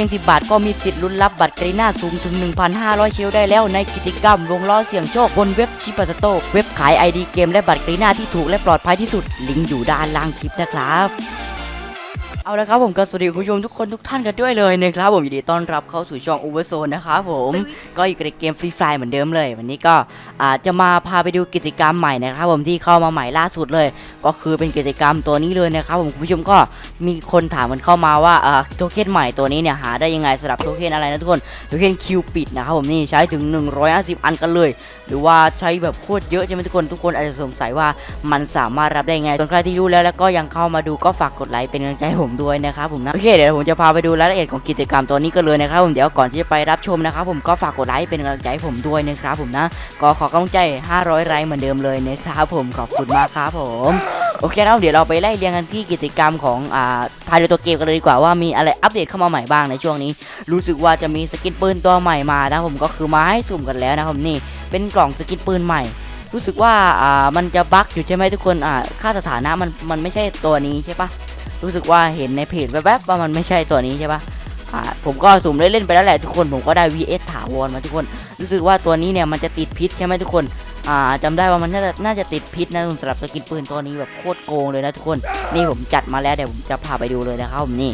เพียง 10 บาทก็มีสิทธิ์ลุ้นรับบัตรกรีน่าสูงถึง 1,500 เชลได้แล้วในกิจกรรมวงล้อเสี่ยงโชคบนเว็บชิปัสโตเว็บขาย ID เกมและบัตรกรีน่าที่ถูกและปลอดภัยที่สุด ลิงก์อยู่ด้านล่างคลิปนะครับ เอาละครับผมก็สวัสดีคุณผู้ชมทุกคนทุกท่านกันด้วยเลยนะครับผมยินดีต้อนรับเข้าสู่ช่อง Overzone นะครับผมก็อยู่กับเกมฟรีไฟเหมือนเดิมเลย วันนี้ก็อาจจะมาพาไปดูกิจกรรมใหม่นะครับผมที่เข้ามาใหม่ล่าสุดเลย ก็คือเป็นกิจกรรมตัวนี้เลยนะครับผมคุณผู้ชมก็มีคนถามกันเข้ามาว่าโทเค็นใหม่ตัวนี้เนี่ยหาได้ยังไงสำหรับโทเค็นอะไรนะทุกคนโทเค็นคิวปิดนะครับผมนี่ใช้ถึง 150 อันกันเลย หรือว่าใช้แบบโคตรเยอะใช่ไหมทุกคนทุกคนอาจจะสงสัยว่ามันสามารถรับได้ไงส่วนใครที่รู้แล้วแล้วก็ยังเข้ามาดูก็ฝากกดไลค์เป็นกำลังใจผมด้วยนะครับผมนะโอเคเดี๋ยวผมจะพาไปดูรายละเอียดของกิจกรรมตัวนี้กันเลยนะครับผมเดี๋ยวก่อนที่จะไปรับชมนะครับผมก็ฝากกดไลค์เป็นกำลังใจผมด้วยนะครับผมนะก็ขอกำลังใจ 500 ไลค์เหมือนเดิมเลยนะครับผมขอบคุณมากครับผมโอเคแล้วเดี๋ยวเราไปไล่เรียงกันที่กิจกรรมของอ่าภายในตัวเกมกันเลยดีกว่าว่ามีอะไรอัปเดตเข้ามาใหม่บ้างในช่วงนี้ รู้สึกว่าจะมีสกินปืนตัวใหม่มานะผมก็คือมาให้สุ่มกันแล้วนะครับนี่ เป็นกล่องสกินปืนใหม่ รู้สึกว่าอ่ามันจะบั๊กอยู่ใช่ไหมทุกคนอ่าค่าสถานะมันมันไม่ใช่ตัวนี้ใช่ปะรู้สึกว่าเห็นในเพจแวบๆว่ามันไม่ใช่ตัวนี้ใช่ปะอ่าผมก็สุ่มเล่นๆไปแล้วแหละทุกคนผมก็ได้ VS ถาวรมาทุกคน รู้สึกว่าตัวนี้เนี่ยมันจะติดพิษใช่ไหมทุกคนอ่าจำได้ว่ามันน่าจะน่าจะติดพิษนะสำหรับสกินปืนตัวนี้แบบโคตรโกงเลยนะทุกคนนี่ผมจัดมาแล้วเดี๋ยวผมจะพาไปดูเลยนะครับผมนี่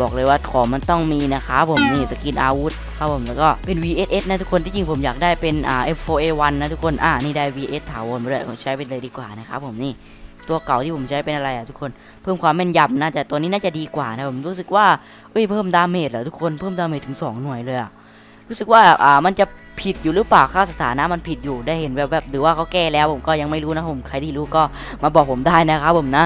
บอกเลยว่าของมันต้องมีนะครับผมนี่สกินอาวุธครับผมแล้วก็เป็น VSS นะทุกคนที่จริงผมอยากได้เป็นอ่า F4A1 นะทุกคนอ่านี่ได้ VS ถาวรมาด้วยผมใช้ไปเลยดีกว่านะครับผมนี่ตัวเก่าที่ผมใช้เป็นอะไรอะทุกคนเพิ่มความแม่นยำน่าจะตัวนี้น่าจะดีกว่านะผมรู้สึกว่าเอ้ยเพิ่มดาเมจเหรอทุกคนเพิ่มดาเมจถึง 2 หน่วยเลยอะรู้สึกว่าอ่ามันจะผิดอยู่หรือเปล่าค่าสถานะมันผิดอยู่ได้เห็นแบบแบบหรือว่าเขาแก้แล้วผมก็ยังไม่รู้นะผมใครที่รู้ก็มาบอกผมได้นะครับผมนะ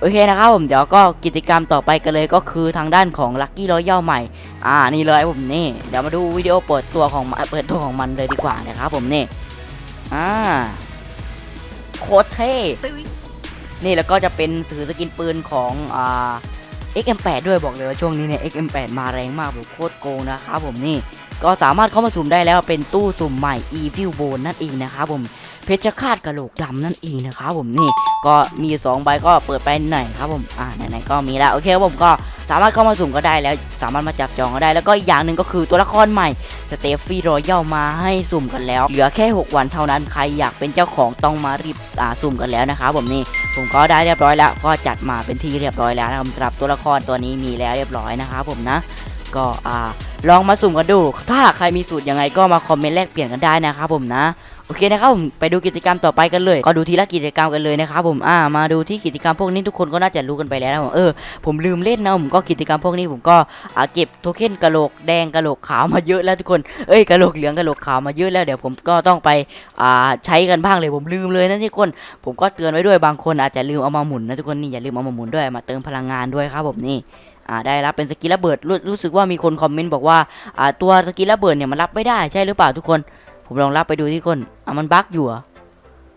โอเคนะครับผมเดี๋ยวก็กิจกรรมต่อไปกันเลยก็คือทางด้านของลั c กี้ร้อยย่อใหม่ อ่านี่เลยผมนี่เดี๋ยวมาดูวิดีโอเปิดตัวของเปิดตัวของมันเลยดีกว่านะครับผมนี่อ่าโคตรเท่นี่แล้วก็จะเป็นถือสกินปืนของอ่า XM8 ด้วยบอกเลยว่าช่วงนี้เนี่ย XM8 มาแรงมากแบบโคตรโกงนะครับผมนี่ก็สามารถเข้ามาสุ่มได้แล้วเป็นตู้สุ่มใหม่ Evil Bone นั่นเองนะครับผมเพชรคาดกระโหลกดำนั่นเองนะครับผมนี่ ก็มีอยู่สองใบก็เปิดไปหน่อยครับผมอ่าไหนๆก็มีแล้วโอเคครับผมก็สามารถเข้ามาสุ่มก็ได้แล้วสามารถมาจับจองก็ได้ แล้วก็อีกอย่างหนึ่งก็คือตัวละครใหม่สเตฟฟี่รอยัลมาให้สุ่มกันแล้ว เหลือแค่ 6 วันเท่านั้นใครอยากเป็นเจ้าของต้องมารีบอ่าสุ่มกันแล้วนะครับผมนี่ผมก็ได้เรียบร้อยแล้ว ก็จัดมาเป็นที่เรียบร้อยแล้วนะครับสำหรับตัวละครตัวนี้มีแล้วเรียบร้อยนะครับผมนะก็อ่าลองมาสุ่มกันดู ถ้าใครมีสูตรยังไงก็มาคอมเมนต์แลกเปลี่ยนกันได้นะครับผมนะ โอเคนะครับผมไปดูกิจกรรมต่อไปกันเลย ก็ดูทีละกิจกรรมกันเลยนะครับผมอ่ามาดูที่กิจกรรมพวกนี้ทุกคนก็น่าจะรู้กันไปแล้วผมเออผมลืมเล่นนะผมก็กิจกรรมพวกนี้ผมก็อ่าเก็บโทเค็นกะโหลกแดงกะโหลกขาวมาเยอะแล้วทุกคนเอ้ยกะโหลกเหลืองกะโหลกขาวมาเยอะแล้วเดี๋ยวผมก็ต้องไปอ่าใช้กันบ้างเลยผมลืมเลยนะทุกคน ผมก็เตือนไว้ด้วยบางคนอาจจะลืมเอามาหมุนนะทุกคนนี่อย่าลืมเอามาหมุนด้วยมาเติมพลังงานด้วยครับผมนี่อ่าได้รับเป็นสกิลระเบิดรู้รู้สึกว่ามีคนคอมเมนต์บอกว่าอ่าตัวสกิลระเบิดเนี่ยมันรับไม่ได้ใช่หรือเปล่าทุกคน ผมลองรับไปดูที่คนอะมันบั๊กอยู่เหรอ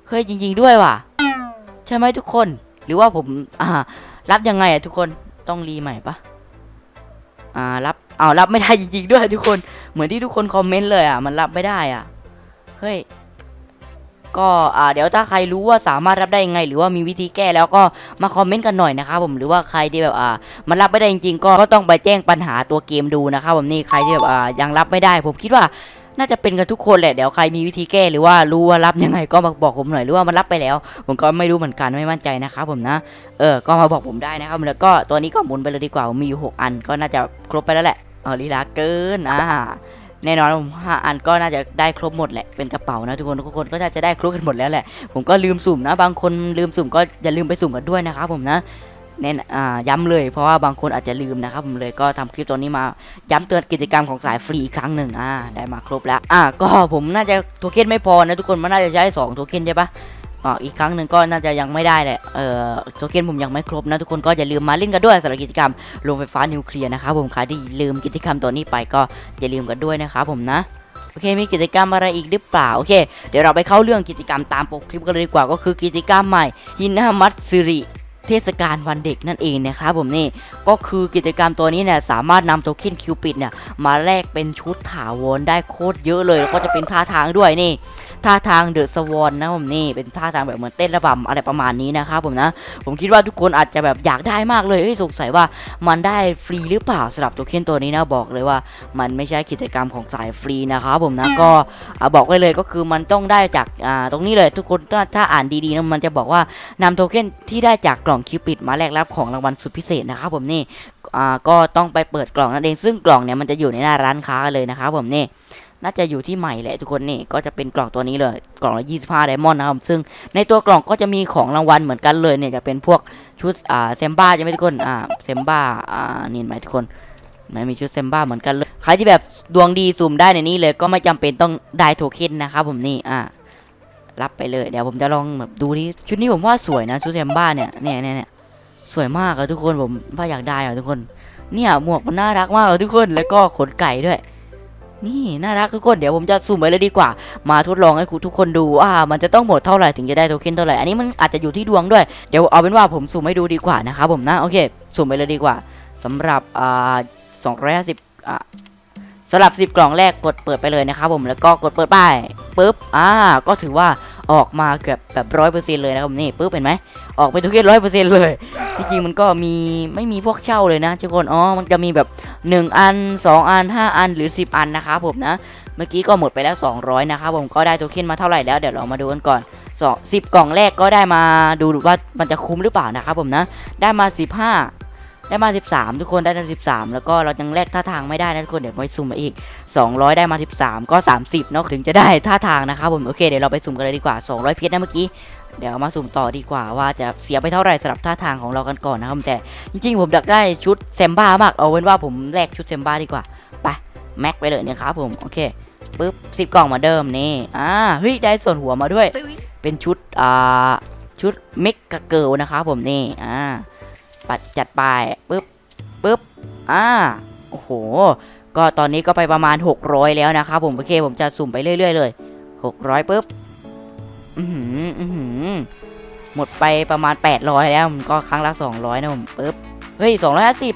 เฮ้ยจริง ๆ ด้วยว่ะ ใช่ไหมทุกคน หรือว่าผมอ่ารับยังไงอะทุกคนต้องรีใหม่ปะอ่ารับอ้าวรับไม่ได้จริง ๆ ด้วยทุกคนเหมือนที่ทุกคนคอมเมนต์เลยอะ มันรับไม่ได้อะเฮ้ยก็อ่าเดี๋ยวถ้าใครรู้ว่าสามารถรับได้ยังไง หรือว่ามีวิธีแก้แล้วก็มาคอมเมนต์กันหน่อยนะครับผมหรือว่าใครที่แบบอ่ามันรับไม่ได้จริงๆ ก็ก็ต้องไปแจ้งปัญหาตัวเกมดูนะครับผมนี่ใครที่แบบอ่ายังรับไม่ได้ ผมคิดว่า น่าจะเป็นกันทุกคนแหละ เดี๋ยวใครมีวิธีแก้หรือว่ารู้ว่ารับยังไงก็มาบอกผมหน่อยหรือว่ามันรับไปแล้ว ผมก็ไม่รู้เหมือนกันไม่มั่นใจนะครับผมนะ เออ ก็มาบอกผมได้นะครับ แล้วก็ตัวนี้ก็หมุนไปเลยดีกว่ามมีอยู่6อันก็น่าจะครบไปแล้วแหละเออลีลาเกินอ่าแน่นอนผมห้าอันก็น่าจะได้ครบหมดแหละเป็นกระเป๋านะทุกคนทุกคนก็น่าจะได้ครบกันหมดแล้วแหละ ผมก็ลืมสุ่มนะ บางคนลืมสุ่มก็อย่าลืมไปสุ่มกันด้วยนะครับผมนะ เน้นอ่าย้ำเลยเพราะว่าบางคนอาจจะลืมนะครับผมเลยก็ทำคลิปตัวนี้มาย้ำเตือนกิจกรรมของสายฟรีอีกครั้งหนึ่งอ่าได้มาครบแล้วอ่าก็ผมน่าจะโทเค็นไม่พอนะทุกคนมันน่าจะใช้2โทเค็นใช่ปะอ่าอีกครั้งหนึ่งก็น่าจะยังไม่ได้แหละเอ่อโทเค็นผมยังไม่ครบนะทุกคนก็อย่าลืมมาเล่นกันด้วยสำหรับกิจกรรมโรงไฟฟ้านิวเคลียร์นะครับผมใครที่ลืมกิจกรรมตัวนี้ไปก็อย่าลืมกันด้วยนะครับผมนะโอเค มีกิจกรรมอะไรอีกหรือเปล่า โอเค เดี๋ยวเราไปเข้าเรื่องกิจกรรมตามปกคลิปกันเลยดีกว่า ก็คือกิจกรรมใหม่ฮินามัตสึริ เทศกาลวันเด็กนั่นเองนะครับผมนี่ก็คือกิจกรรมตัวนี้เนี่ยสามารถนำโทเค็นคิวปิดเนี่ยมาแลกเป็นชุดถาวรได้โคตรเยอะเลยแล้วก็จะเป็นท่าทางด้วยนี่ ท่าทางเดอะสวอนนะผมนี่เป็นท่าทางแบบเหมือนเต้นระบำอะไรประมาณนี้นะครับผมนะ ผมคิดว่าทุกคนอาจจะแบบอยากได้มากเลยเอ้ยสงสัยว่ามันได้ฟรีหรือเปล่าสำหรับโทเคนตัวนี้นะบอกเลยว่า มันไม่ใช่กิจกรรมของสายฟรีนะครับผมนะก็บอกไว้เลยก็คือมันต้องได้จากตรงนี้เลยทุกคนถ้าอ่านดีๆนะมันจะบอกว่านำโทเค็นที่ได้จากกล่องคิวปิดมาแลกรับของรางวัลสุดพิเศษนะครับผมนี่ก็ต้องไปเปิดกล่องนั่นเองซึ่งกล่องเนี่ยมันจะอยู่ในหน้าร้านค้าเลยนะครับผมนี่ น่าจะอยู่ที่ใหม่แหละทุกคนนี่ก็จะเป็นกล่องตัวนี้เลยกล่องละ25ไดมอนด์นะครับซึ่งในตัวกล่องก็จะมีของรางวัลเหมือนกันเลยเนี่ยจะเป็นพวกชุดอ่าเซมบ้าใช่ไหมทุกคนอ่าเซมบ้าอ่านี่ไหมทุกคนไหนมีชุดเซมบ้าเหมือนกันเลยใครที่แบบดวงดีสุ่มได้ในนี้เลยก็ไม่จำเป็นต้องได้โทเค็นนะครับผมนี่อ่ารับไปเลยเดี๋ยวผมจะลองแบบดูที่ชุดนี้ผมว่าสวยนะชุดเซมบ้าเนี่ยเนี่ยเนี่ยเนี่ยสวยมากอะทุกคนผมว่าอยากได้อะทุกคน เนี่ยหมวกมันน่ารักมากเลยทุกคนแล้วก็ขนไก่ด้วย นี่น่ารักทุกคนเดี๋ยวผมจะสุ่มไปเลยดีกว่า มาทดลองให้คุณทุกคนดูว่ามันจะต้องหมดเท่าไหร่ถึงจะได้โทเค็นเท่าไหร่อันนี้มันอาจจะอยู่ที่ดวงด้วย เดี๋ยวเอาเป็นว่าผมสุ่มให้ดูดีกว่านะครับผมนะโอเค สุ่มไปเลยดีกว่าสำหรับอ่าสองร้อ่าสำหรับ 10 กล่องแรกกดเปิดไปเลยนะครับผมแล้วก็กดเปิดป้ายปุ๊บอ่าก็ถือว่า ออกมาเกือบแบบร้อยเปอร์เซ็นต์เลยนะครับผมนี่ปุ๊บเห็นไหมออกไปทุกเกตร้อยเปอร์เซ็นต์เลยที่จริงมันก็มีไม่มีพวกเช่าเลยนะทุกคนอ๋อมันจะมีแบบ 1 อัน 2 อัน 5 อันหรือ 10 อันนะครับผมนะ เมื่อกี้ก็หมดไปแล้ว 200นะครับผมก็ได้โทเค็นมาเท่าไหร่แล้วเดี๋ยวเรามาดูกันก่อนสองสิบกล่องแรกก็ได้มาดูว่ามันจะคุ้มหรือเปล่านะครับผมนะ ได้มา 15 ได้มา 13 ทุกคนได้มา13 แล้วก็เรายังแลกท่าทางไม่ได้นะทุกคนเดี๋ยวไปสุ่มมาอีก 200 ได้มา 13 ก็ 30เนาะถึงจะได้ท่าทางนะครับผมโอเคเดี๋ยวเราไปสุ่มกันเลยดีกว่า 200 เพชรนะเมื่อกี้เดี๋ยวมาสุ่มต่อดีกว่าว่าจะเสียไปเท่าไหร่สำหรับท่าทางของเรากันก่อนนะครับแต่จริงๆ ผมอยากได้ชุดแซมบ้ามากเอาเป็นว่าผมแลกชุดแซมบ้าดีกว่าไปแม็กไปเลยนะครับผมโอเคปุ๊บสิบกล่องเหมาเดิมนี่อ่าเฮ้ยได้ส่วนหัวมาด้วย เป็นชุดอ่าชุดเมกกะเกิลนะครับผมนี่อ่า ปัดจัดไปปุ๊บปุ๊บอ่าโอ้โห ก็ตอนนี้ก็ไปประมาณ 600 แล้วนะครับผมโอเคผมจะสุ่มไปเรื่อย ๆ เลย 600ปุ๊บอือหืออือหือหมดไปประมาณ 800 แล้วมันก็ครั้งละ 200 นะผมปุ๊บเฮ้ย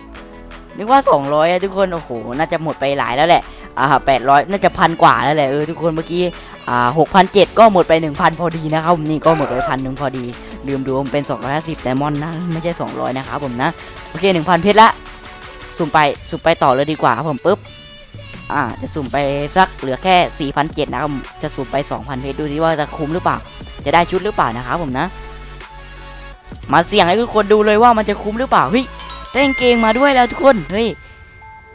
250นึกว่า 200อะทุกคน โอ้โห น่าจะหมดไปหลายแล้วแหละ อ่า800น่าจะพันกว่าแล้วแหละเออทุกคนเมื่อกี้อ่าหกพันเจ็ดก็หมดไปหนึ่งพันพอดีนะครับผมนี่ก็หมดไปพันหนึ่งพอดี ลืมดูมเป็นสองร้อยห้าสิบไดมอนด์นะไม่ใช่สองร้อยนะครับผมนะโอเคหนึ่งพันเพชรละสุ่มไปสุ่มไปต่อเลยดีกว่าครับผมปุ๊บอ่าจะสุ่มไปสักเหลือแค่สี่พันเจ็ดนะครับจะสุ่มไปสองพันเพชรดูดิว่าจะคุ้มหรือเปล่า จะได้ชุดหรือเปล่านะครับผมนะ มาเสี่ยงให้ทุกคนดูเลยว่ามันจะคุ้มหรือเปล่าเฮ้ยได้กางเกงมาด้วยแล้วทุกคนเฮ้ย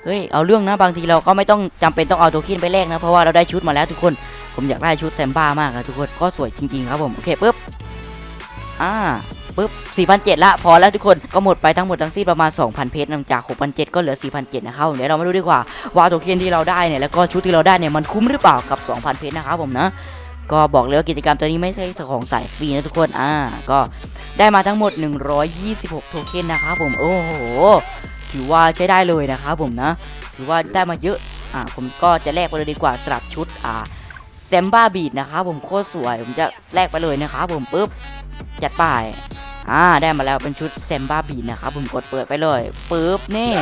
เฮ้ยเอาเรื่องนะบางทีเราก็ไม่ต้องจำเป็นต้องเอาโทเค็นไปแลกนะเพราะว่าเราได้ชุดมาแล้วทุกคนผมอยากได้ชุดแซมบ้ามากอะทุกคนก็สวยจริงๆครับผมโอเคปุ๊บอ่าปุ๊บ4,700ละพอแล้วทุกคนก็หมดไปทั้งหมดทั้งสิ้นประมาณ 2,000 เพชรนอกจาก6,700ก็เหลือ4,700นะครับเดี๋ยวเรามาดูดีกว่าว่าโทเค็นที่เราได้เนี่ยแล้วก็ชุดที่เราได้เนี่ยมันคุ้มหรือเปล่ากับ 2,000 เพชรนะครับผมนะก็บอกเลยว่ากิจกรรมตัวนี้ไม่ใช่ของสายฟรีนะทุกคนอ่าก็ได้มาทั้งหมด 126 โทเค็นนะครับผมโอ้โห ถือว่าใช้ได้เลยนะครับผมนะ ถือว่าได้มาเยอะ อ่า ผมก็จะแลกไปเลยดีกว่าสำหรับชุด อ่าแซมบ้าบีดนะครับผมโคตรสวย ผมจะแลกไปเลยนะครับผมปุ๊บ จัดไป อ่าได้มาแล้วเป็นชุดแซมบ้าบีนะครับผมกดเปิดไปเลยปุ๊บนี่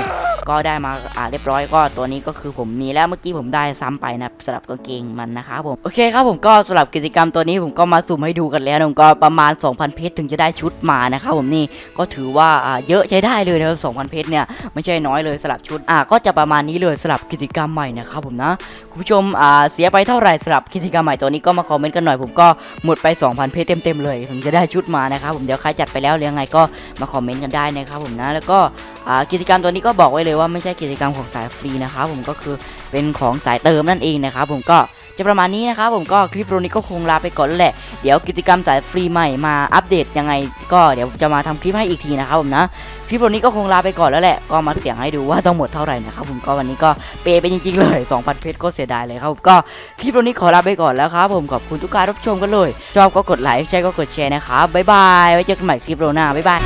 ก็ได้มาอ่าเรียบร้อยก็ตัวนี้ก็คือผมมีแล้วเมื่อกี้ผมได้ซ้ำไปนะสำหรับกางเกงมันนะครับผมโอเคครับผมก็สำหรับกิจกรรมตัวนี้ผมก็มาสุ่มให้ดูกันแล้วนะผมก็ประมาณ 2,000 เพชรถึงจะได้ชุดมานะครับผมนี่ก็ถือว่าอ่าเยอะใช้ได้เลยนะครับ2,000 เพชรเนี่ยไม่ใช่น้อยเลยสำหรับชุดอ่าก็จะประมาณนี้เลยสำหรับกิจกรรมใหม่นะครับผมนะคุณผู้ชมอ่าเสียไปเท่าไหร่สำหรับกิจกรรมใหม่ตัวนี้ก็มาคอมเมนต์กันหน่อยผมก็หมดไป 2,000 เพจเต็มๆเลย ผมจะได้ชุดมานะครับผมเดี๋ยวใครจัดไปแล้วหรือยังไงก็มาคอมเมนต์กันได้นะครับผมนะแล้วก็กิจกรรมตัวนี้ก็บอกไว้เลยว่าไม่ใช่กิจกรรมของสายฟรีนะครับผมก็คือเป็นของสายเติมนั่นเองนะครับผมก็ จะประมาณนี้นะครับผมก็คลิปโรนี้ก็คงลาไปก่อนแล้วแหละ เดี๋ยวกิจกรรมสายฟรีใหม่มาอัปเดตยังไง ก็เดี๋ยวจะมาทำคลิปให้อีกทีนะครับผมนะคลิปวันนี้ก็คงลาไปก่อนแล้วแหละก็มาเสียงให้ดูว่าต้องหมดเท่าไหร่นะครับผมก็วันนี้ก็เปย์ไปจริงๆเลย2,000เพชรก็เสียดายเลยครับก็คลิปวันนี้ขอลาไปก่อนแล้วครับผมขอบคุณทุกการรับชมกันเลยชอบก็กดไลค์ใช่ก็กดแชร์นะครับบ๊ายบายไว้เจอกันใหม่คลิปโรหน้าบ๊ายบาย